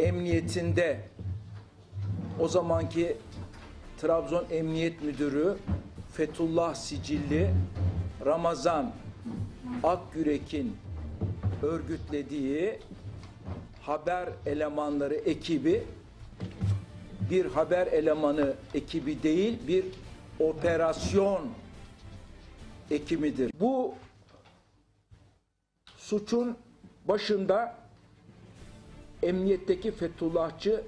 emniyetinde o zamanki Trabzon Emniyet Müdürü Fethullah Sicilli Ramazan Akgürek'in örgütlediği haber elemanları ekibi bir haber elemanı ekibi değil bir operasyon ekibidir. Bu suçun başında emniyetteki Fethullahçı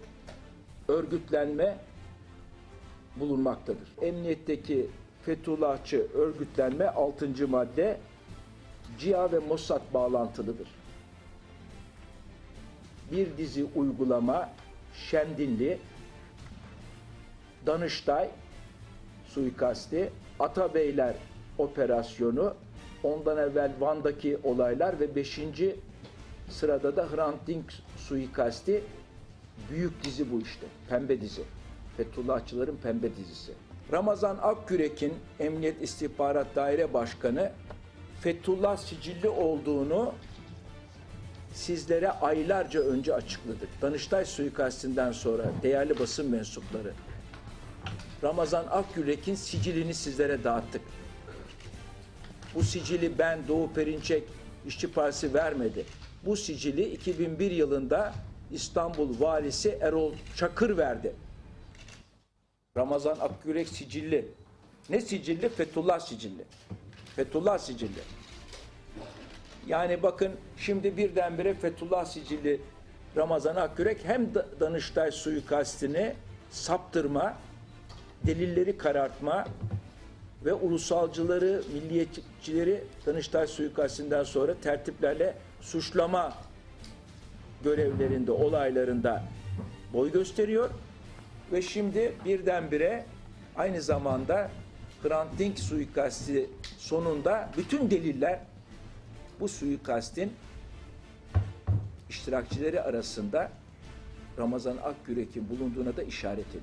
örgütlenme bulunmaktadır. Emniyetteki Fethullahçı örgütlenme 6. madde CIA ve Mossad bağlantılıdır. Bir dizi uygulama Şendinli, Danıştay suikasti, Atabeyler operasyonu, ondan evvel Van'daki olaylar ve 5. sırada da Hrant Dink suikasti büyük dizi bu işte. Pembe dizi. Fethullahçıların pembe dizisi. Ramazan Akgürek'in Emniyet İstihbarat Daire Başkanı Fethullah Sicilli olduğunu sizlere aylarca önce açıkladık. Danıştay suikastinden sonra değerli basın mensupları Ramazan Akgürek'in sicilini sizlere dağıttık. Bu sicili ben Doğu Perinçek İşçi Partisi vermedi. Bu sicili 2001 yılında İstanbul valisi Erol Çakır verdi. Ramazan Akgürek sicilli. Ne sicilli? Fethullah sicilli. Fethullah sicilli. Yani bakın şimdi birdenbire Fethullah sicilli Ramazan Akgürek hem Da- Danıştay suikastini saptırma, delilleri karartma ve ulusalcıları, milliyetçileri Danıştay suikastinden sonra tertiplerle suçlama görevlerinde, olaylarında boy gösteriyor. Ve şimdi birdenbire aynı zamanda Hrant Dink suikasti sonunda bütün deliller bu suikastin iştirakçileri arasında Ramazan Akgürek'in bulunduğuna da işaret ediyor.